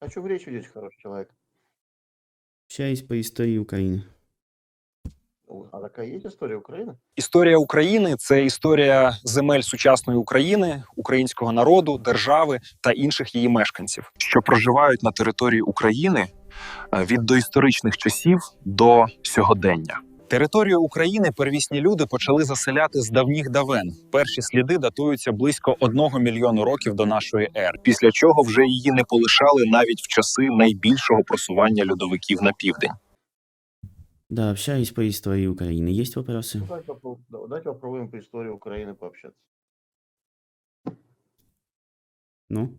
О чем речь ведете, хороший человек? Общаюсь по истории Украины. А такая есть история Украины? Історія України це історія земель сучасної України, українського народу, держави та інших її мешканців. що проживають на території України е, від доісторичних часів до сьогодення. Територію України первісні люди почали заселяти з давніх давен. Перші сліди датуються близько одного мільйону років до нашої ери. Після чого вже її не полишали навіть в часи найбільшого просування льодовиків на південь. Да, общаюсь по истории Украины. Есть вопросы? Ну, Давайте, попро- да, давайте попробуем по истории Украины пообщаться. Ну,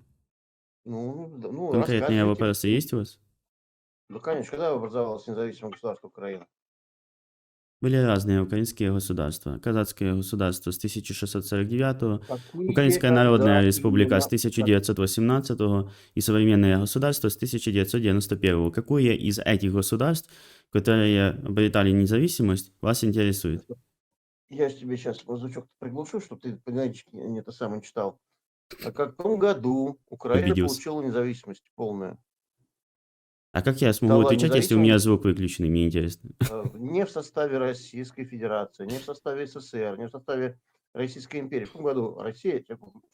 Ну, да, ну конкретные рассказывайте. вопросы есть у вас? Ну, конечно, когда образовалось независимое государство Украина? Были разные украинские государства. Казацкое государство с 1649 Какие, Украинская Народная Республика с именно, 1918 и Современное государство с 1991. Какое из этих государств, которые обретали независимость, вас интересует? Я тебе сейчас звучок приглушу, чтобы ты, понимаете, не это самое читал. В каком году Украина Обиделся. получила независимость полную? А как я смогу Стала отвечать, если у меня звук выключенный? Мне интересно. Э, Не в составе Российской Федерации, не в составе СССР, не в составе Российской империи. В каком году Россия,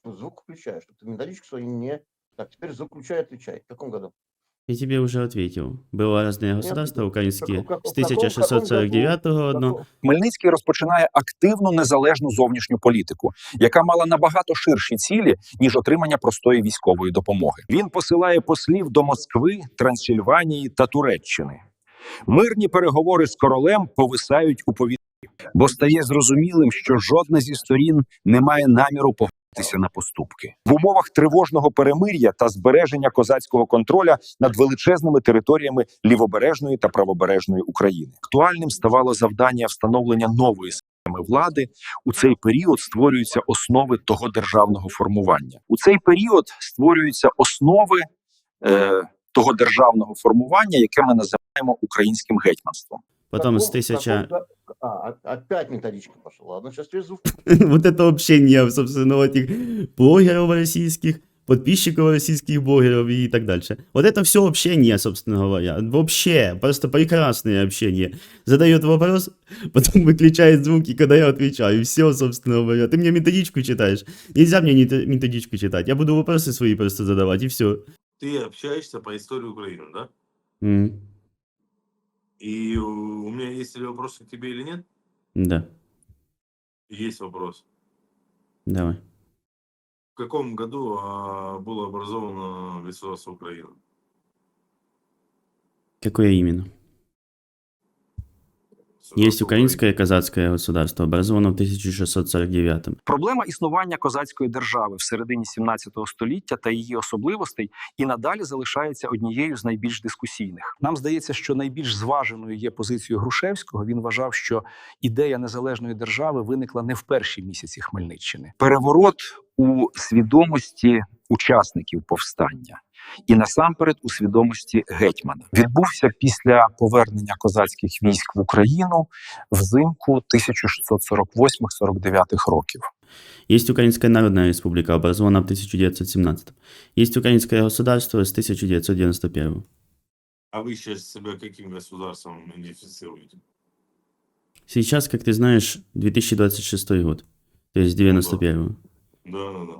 звук включаешь, чтобы ты методичку свою не... Так, теперь звук включай, отвечай. В каком году? Я тебе уже ответил. Было разные государства ну, каком- в 1649 одно. Хмельницький розпочинає активну незалежну зовнішню політику, яка мала набагато ширші цілі ніж отримання простої військової допомоги. Він посилає послів до Москви, Трансильванії та Туреччини. Мирні переговори з королем повисають у повітрі, бо стає зрозумілим, що жодна зі сторін не має наміру погодитися на поступки в умовах тривожного перемир'я та збереження козацького контроля над величезними територіями лівобережної та правобережної України. Актуальним ставало завдання встановлення нової системи влади. У цей період створюються основи того державного формування. У цей період створюються основи е, того державного формування, яке ми називаємо українським гетьманством. Потом с каком- в каком 1000... го- А, опять методичка пошла. Ладно, сейчас звук. Вот это общение, собственно, этих блогеров российских, подписчиков российских блогеров и так дальше. Вот это все общение, собственно говоря. Вообще, просто прекрасное общение. Задает вопрос, потом выключает звуки, когда я отвечаю. Все, собственно говоря. Ты мне методичку читаешь. Нельзя мне не- методичку читать. Я буду вопросы свои просто задавать, и все. ты общаешься по истории Украины, да? М, И у меня есть ли вопросы к тебе или нет? Да, Есть вопрос. давай. В каком году а, было образовано государство Украина? Какое именно? Есть украинское казацкое государство, образовано в 1649 Проблема існування козацької держави в середині 17 століття та її особливостей і надалі залишається однією з найбільш дискусійних. Нам здається, що найбільш зваженою є позицією Грушевського. Він вважав, що ідея незалежної держави виникла не в перші місяці Хмельниччини. Переворот у свідомості учасників повстання. І насамперед у свідомості гетьмана відбувся після повернення козацьких військ в Україну взимку 1648-49 років. Есть Украинская Народная Республика, образована в 1917. Есть Украинское государство с 1991. А вы сейчас себя каким государством идентифицируете? Сейчас, как ты знаешь, 2026 год. То есть 91. Да, да, да.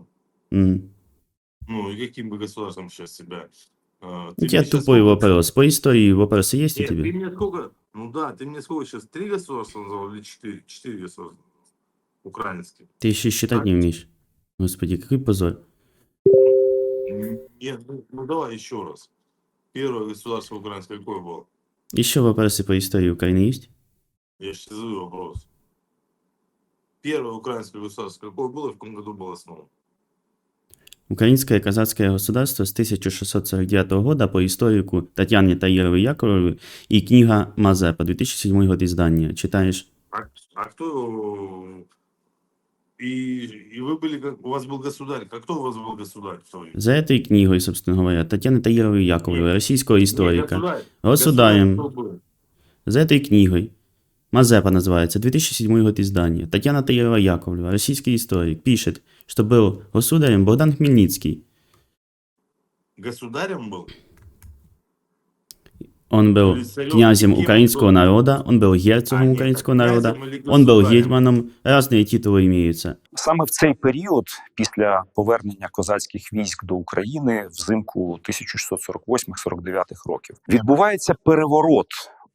М. Ну и каким бы государством сейчас себя... а, У ты тебя мне щас тупой вопрос. По истории вопросы есть у Нет, ты тебя? мне сколько... Ну да, ты мне сколько сейчас? Три государства назвал или четыре? Четыре государства. Украинские. Ты еще считать не умеешь. Господи, какой позор. Нет, ну, ну давай еще раз. Первое государство украинское какое было? Еще вопросы по истории Украины есть? Я сейчас задаю вопрос. Первое украинское государство какое было и в каком году было основано? Украинское казацкое государство с 1649 года по историку Татьяне Таировой Яковлевой и книга Мазепа, 2007 год издания. Читаешь? А, а кто... И, и вы были, как- у вас был государь. А кто у вас был государь? в то время? За этой книгой, собственно говоря, Татьяны Таировой Яковлевой, российского Не, историка. государь. Государем. Государь кто был? За этой книгой. Мазепа называется, 2007 год издания. Татьяна Таирова Яковлева, российский историк, пишет, что был государем Богдан Хмельницкий. Государем был? Он был Виссарионович, князем кем украинского был? народа, он был герцогом А, нет, украинского князем народа, или он был государем? гетьманом, разные титулы имеются. Саме в цей період, після повернення козацьких військ до України взимку 1648-49 років, відбувається переворот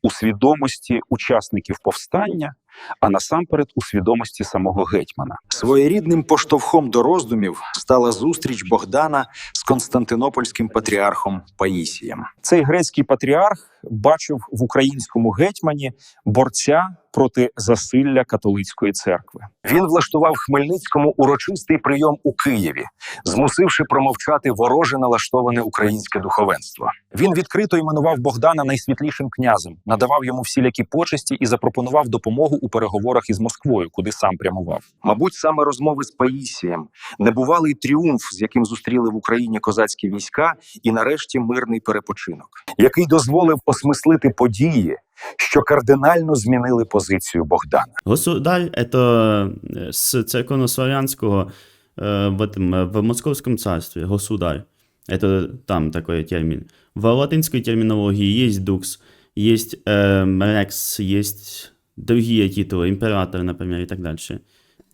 у свідомості учасників повстання, а насамперед у свідомості самого гетьмана. Своєрідним поштовхом до роздумів стала зустріч Богдана з константинопольським патріархом Паїсієм. Цей грецький патріарх бачив в українському гетьмані борця проти засилля католицької церкви. Він влаштував Хмельницькому урочистий прийом у Києві, змусивши промовчати вороже налаштоване українське духовенство. Він відкрито іменував Богдана найсвітлішим князем, надавав йому всілякі почесті і запропонував допомогу у переговорах із Москвою, куди сам прямував. Мабуть, саме розмови з Паїсієм, небувалий тріумф, з яким зустріли в Україні козацькі війська, і нарешті мирний перепочинок. який дозволив осмислити події, що кардинально змінили позицію Богдана. Государь — это э, с церковнославянского э, в, этом, э, в Московском царстве, государь. Это там такой термин. В латинской терминологии есть дукс, есть эм, рекс, есть другие титулы, император, например, и так дальше.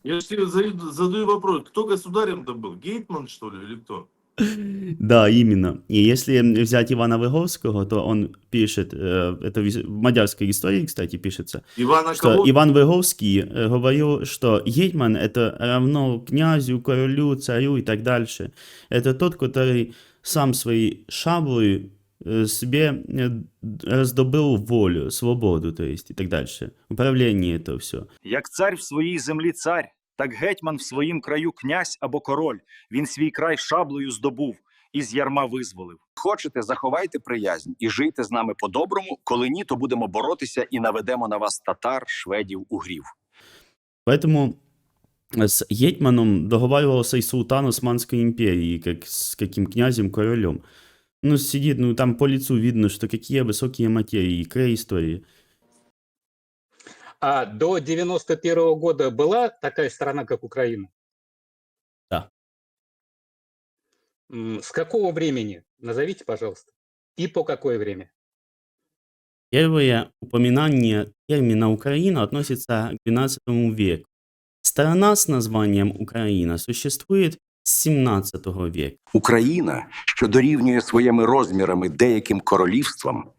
Я же тебе задаю, задаю вопрос, кто государем-то был? Гейтман, что ли, или кто? Да, именно. И если взять Ивана Выговского, то он пишет, э, это в в мадярской истории, кстати, пишется, Ивана что кого? Иван Выговский э, говорил, что гетьман это равно князю, королю, царю и так дальше. Это тот, который сам своей шаблей э, себе э, раздобыл волю, свободу, то есть и так дальше. Управление это все. Як цар в своїй землі цар, так гетьман в своїм краю князь або король. Він свій край шаблею здобув і з ярма визволив. Хочете, заховайте приязнь і жийте з нами по-доброму. Коли ні, то будемо боротися і наведемо на вас татар, шведів, угрів. Поэтому с Гетьманом договаривался и султан Османской империи, как с каким князем, королем. Ну, сидит, ну, там по лицу видно, что какие высокие материи, край истории. А до 91 года была такая страна, как Украина? С какого времени? Назовите, пожалуйста. И по какое время? Первое упоминание термина Украина относится к XII веку. Страна с названием Украина существует з 17 века. Україна, що дорівнює своїми розмірами деяким королівствам,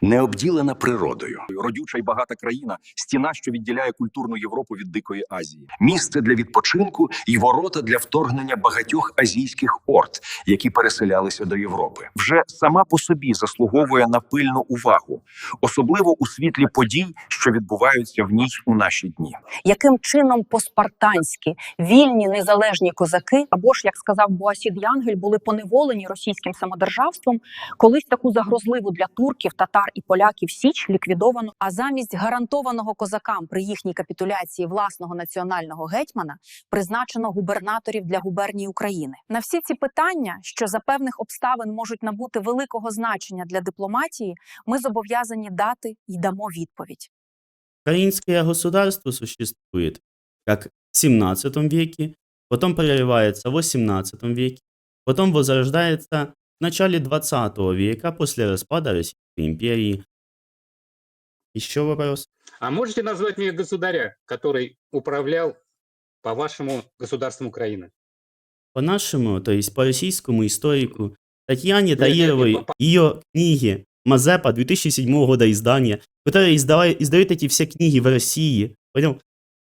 не обділена природою. Родюча й багата країна, стіна, що відділяє культурну Європу від дикої Азії. місце для відпочинку і ворота для вторгнення багатьох азійських орд, які переселялися до Європи. Вже сама по собі заслуговує на пильну увагу, особливо у світлі подій, що відбуваються в ній у наші дні. яким чином по-спартанськи вільні незалежні козаки, або ж як сказав Буасід Янгель, були поневолені російським самодержавством. Колись таку загрозливу для турків, татар і поляків січ ліквідовано. А замість гарантованого козакам при їхній капітуляції власного національного гетьмана призначено губернаторів для губернії України. На всі ці питання, що за певних обставин можуть набути великого значення для дипломатії, ми зобов'язані дати й дамо відповідь. Украинское государство существует как в 17 веке, потом прерывается в 18 веке, потом возрождается в начале 20 века после распада Российской империи. Еще вопрос? А можете назвать мне государя, который управлял, по-вашему, государством Украины? По-нашему, то есть по российскому историку Татьяне не, Таировой, по- по- ее книги Мазепа 2007 года издания, которая издала, издает эти все книги в России, понял?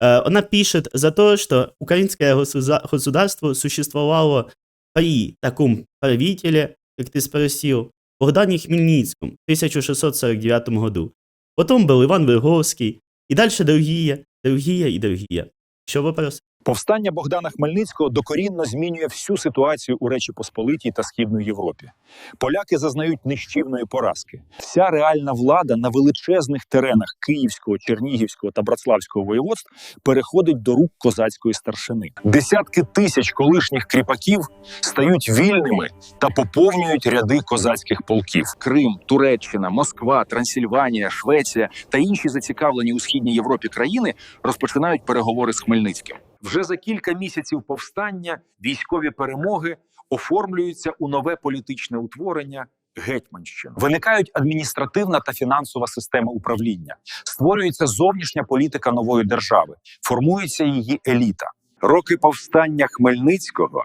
Э, Она пишет за то, что украинское государство существовало при таком правителе, как ты спросил, Богдане Хмельницькому в 1649 году. Потом был Иван Выговский, и дальше другие, другие и другие. Еще вопрос? Повстання Богдана Хмельницького докорінно змінює всю ситуацію у Речі Посполитій та Східної Європі. Поляки зазнають нищівної поразки. Вся реальна влада на величезних теренах Київського, Чернігівського та Братславського воєводств переходить до рук козацької старшини. Десятки тисяч колишніх кріпаків стають вільними та поповнюють ряди козацьких полків. Крим, Туреччина, Москва, Трансильванія, Швеція та інші зацікавлені у східній Європі країни розпочинають переговори з Хмельницьким. Вже за кілька місяців повстання військові перемоги оформлюються у нове політичне утворення гетьманщину. Виникають адміністративна та фінансова система управління, створюється зовнішня політика нової держави, формується її еліта. Роки повстання Хмельницького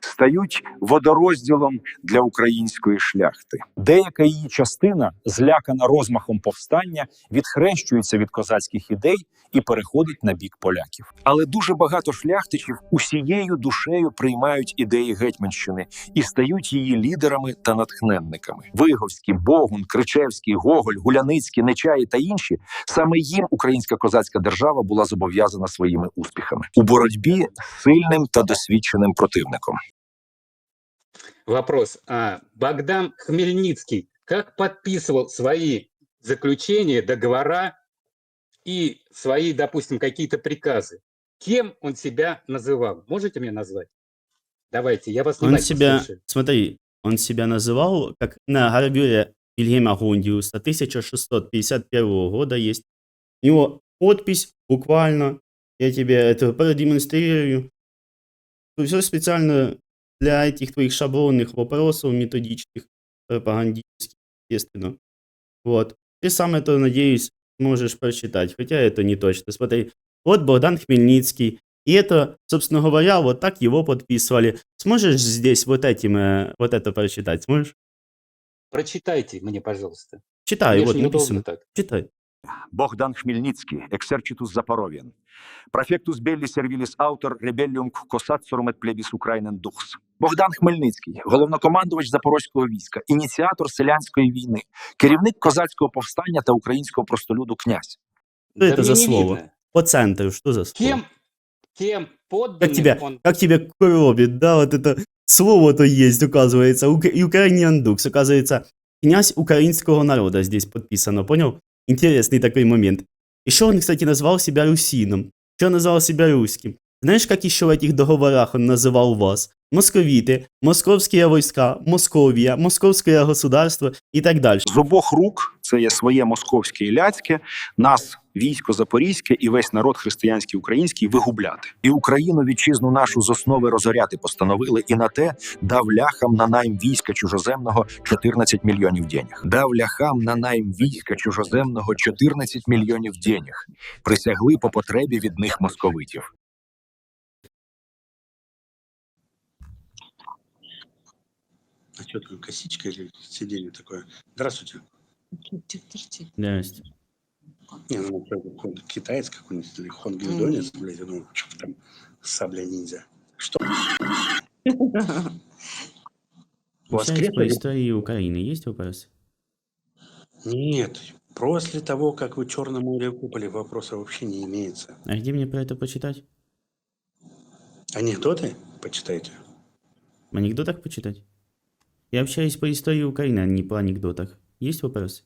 стають водорозділом для української шляхти. Деяка її частина, злякана розмахом повстання, відхрещується від козацьких ідей і переходить на бік поляків. Але дуже багато шляхтичів усією душею приймають ідеї гетьманщини і стають її лідерами та натхненниками. Виговський, Богун, Кричевський, Гоголь, Гуляницький, Нечаї та інші саме їм українська козацька держава була зобов'язана своїми успіхами у боротьбі з сильним та досвідченим противником. Вопрос. А Богдан Хмельницкий как подписывал свои заключения, договора и свои, допустим, какие-то приказы? Кем он себя называл? Можете мне назвать? Давайте, я вас Он себя, слушаю. смотри, он себя называл, как на гравюре Вильгельма Гундиуса 1651 года есть. У него подпись буквально, я тебе это продемонстрирую. Все специально для этих твоих шаблонных вопросов методических, пропагандистских, естественно. Вот. Ты сам это, надеюсь, можешь прочитать, хотя это не точно. Смотри, вот Богдан Хмельницкий, и это, собственно говоря, вот так его подписывали. Сможешь здесь вот этим, э, вот это прочитать? Сможешь? Прочитайте мне, пожалуйста. Читай, ж вот написано. так. Читай. Богдан Хмельницький, ексерчитус Запоровіан. Префектус беллі сервіліс автор ребелліум косацорум et plebis Ukrainen dux. Богдан Хмельницький, головнокомандувач Запорозького війська, ініціатор селянської війни, керівник козацького повстання та українського простолюду князь. Что это мне за не слово? видно. По центру, что за слово? Кем, кем подданным Как тебя, он... как тебя коробит, да, вот это слово-то есть, указывается, Ук- Ukrainian Dux, оказывается, князь украинского народа здесь подписано, понял? Интересный такой момент. Еще он, кстати, назвал себя русином, еще назвал себя русским. Знаешь, как еще в этих договорах он называл вас? Московиты, московские войска, Московия, московское государство и так дальше. З обох рук це є своє московське і ляцьке, нас, військо Запорізьке і весь народ християнський український вигубляти. І Україну вітчизну нашу з основи розоряти постановили, і на те дав ляхам на найм війська чужоземного 14 мільйонів денег. Дав ляхам на найм війська чужоземного 14 мільйонів денег. Присягли по потребі від них московитів. А что там, косичка или сиденье такое? Здравствуйте. Здрасте. Не, ну, какой- какой-то китаец какой-нибудь или хонгидонец, блядь, я думаю, что там сабля ниндзя. Что? Общаюсь по истории Украины. Есть вопросы? Нет. После того, как вы Черное море купали, вопроса вообще не имеется. А где мне про это почитать? Анекдоты почитайте. Анекдотах почитать? Я общаюсь по истории Украины, а не по анекдотах. Есть вопросы?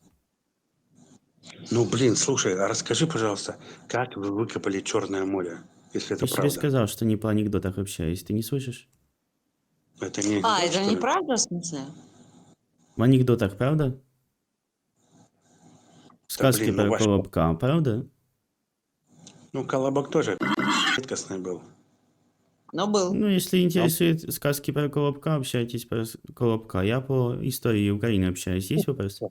Ну, блин, слушай, а расскажи, пожалуйста, как вы выкопали Черное море, если это Я же тебе правда? сказал, что не по анекдотах общаюсь. Ты не слышишь? Это не А, анекдот, это что ли? неправда, в смысле? В анекдотах, правда? Сказки блин, ну, про Васька. Колобка, правда? Ну, Колобок тоже редкостный был. Ну, был. Ну, если интересует сказки про Колобка, общайтесь про с- Колобка. Я по истории Украины общаюсь. Есть вопросы?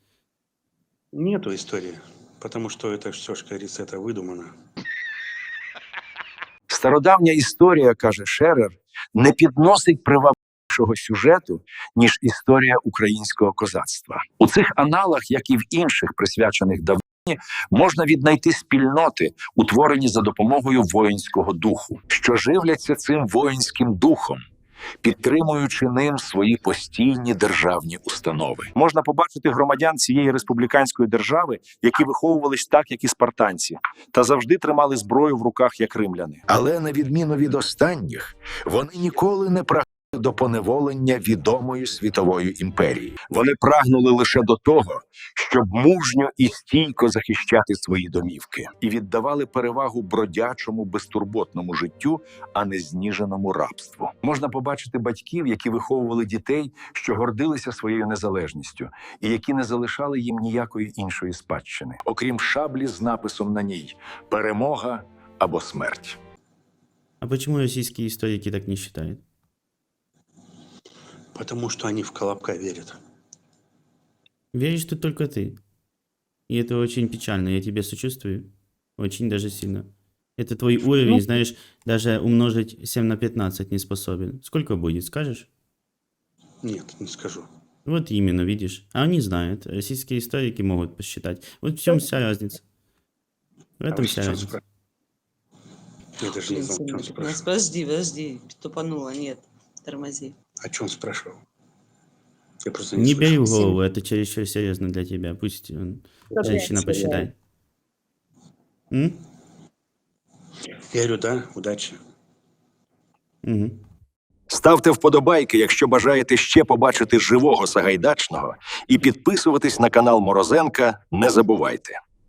Нету истории, потому что это все, что говорится, это выдумано. Стародавня історія, каже Шерер, не підносить привабливішого сюжету, ніж історія українського козацтва. У цих аналах, як і в інших присвячених давнині, можна віднайти спільноти, утворені за допомогою воїнського духу, що живляться цим воїнським духом. Підтримуючи ним свої постійні державні установи, можна побачити громадян цієї республіканської держави, які виховувались так, як і спартанці, та завжди тримали зброю в руках як римляни. Але на відміну від останніх, вони ніколи не прагнули до поневолення відомої світової імперії. Вони прагнули лише до того, щоб мужньо і стійко захищати свої домівки, і віддавали перевагу бродячому безтурботному життю, а не зніженому рабству. Можна побачити батьків, які виховували дітей, що гордилися своєю незалежністю, і які не залишали їм ніякої іншої спадщини, окрім шаблі з написом на ній перемога або смерть. А почему российские историки так не считают? Потому что они в Колобка верят. Веришь тут только ты. И это очень печально, я тебе сочувствую. Очень даже сильно. Это твой уровень, Ну. знаешь, даже умножить 7 на 15 не способен. Сколько будет, скажешь? Нет, не скажу. Вот именно, видишь. А они знают. Российские историки могут посчитать. Вот в чем вся разница. В А этом вы вся сейчас разница. спрашиваете? Я даже не чем Нас, спрашивал. подожди, подожди, тупанула, нет, тормози. О чем спрашивал? Я просто Не слышал. бери в голову, это чересчур серьезно для тебя. Пусть м, женщина посчитает. М? Я говорю, да, удачи. Мгм. Ставте вподобайки, якщо бажаєте ще побачити живого Сагайдачного, і підписуватись на канал Морозенка не забувайте.